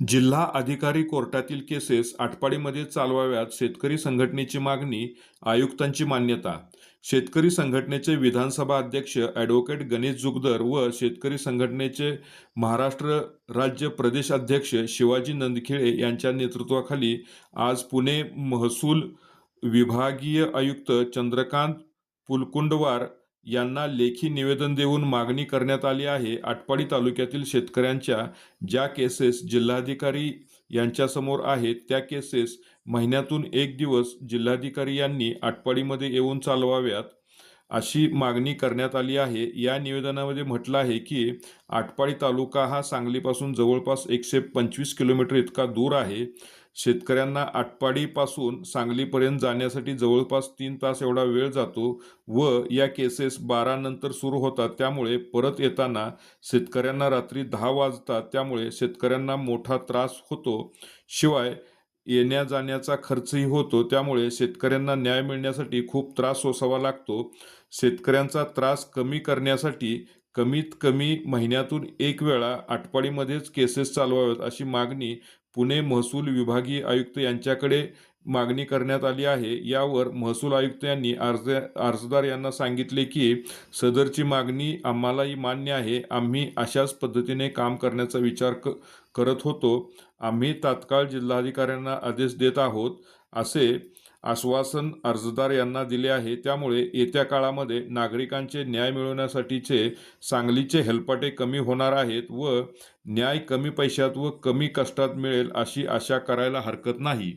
जिल्हा अधिकारी कोर्टातील केसेस आटपाडीमध्ये चालवाव्यात शेतकरी संघटनेची मागणी आयुक्तांची मान्यता. शेतकरी संघटनेचे विधानसभा अध्यक्ष ॲडव्होकेट गणेश जुगदर व शेतकरी संघटनेचे महाराष्ट्र राज्य प्रदेश अध्यक्ष शिवाजी नंदखिळे यांच्या नेतृत्वाखाली आज पुणे महसूल विभागीय आयुक्त चंद्रकांत पुलकुंडवार यांना लेखी निवेदन देऊन मागणी करण्यात आली आहे. आटपाडी तालुक्यातील शेतकऱ्यांच्या ज्या केसेस जिल्हाधिकारी यांच्यासमोर आहेत त्या केसेस महिन्यातून एक दिवस जिल्हाधिकारी यांनी आटपाडीमध्ये येऊन चालवाव्यात. अशी मागणी करण्यात आली आहे. या निवेदनामध्ये म्हटलं आहे की आटपाडी तालुका हा सांगलीपासून जवळपास एकशे पंचवीस किलोमीटर इतका दूर आहे. शेतकऱ्यांना आटपाडीपासून सांगलीपर्यंत जाण्यासाठी जवळपास तीन तास एवढा वेळ जातो व या केसेस बारा नंतर सुरू होतात. त्यामुळे परत येताना शेतकऱ्यांना रात्री दहा वाजतात. त्यामुळे शेतकऱ्यांना मोठा त्रास होतो. शिवाय येण्या जाण्याचा खर्चही होतो. त्यामुळे शेतकऱ्यांना न्याय मिळण्यासाठी खूप त्रास सोसावा लागतो. शेतकऱ्यांचा त्रास कमी करण्यासाठी कमीत कमी महिन्यातून एक वेळा आटपाडीमध्येच केसेस चालवाव्यात अशी मागणी पुणे महसूल विभागीय आयुक्त यांच्याकडे मागणी करण्यात आली आहे. यावर महसूल आयुक्त यांनी अर्ज अर्जदार यांना सांगितले की सदरची मागणी आम्हालाही मान्य आहे. आम्ही अशाच पद्धतीने काम करण्याचा विचार क करत होतो. आम्ही तात्काळ जिल्हाधिकाऱ्यांना आदेश देत आहोत. असे आश्वासन अर्जदार यांना दिले आहे. त्यामुळे येत्या काळामध्ये नागरिकांचे न्याय मिळवण्यासाठीचे सांगलीचे हेलपाटे कमी होणार आहेत व न्याय कमी पैशात व कमी कष्टात मिळेल अशी आशा करायला हरकत नाही.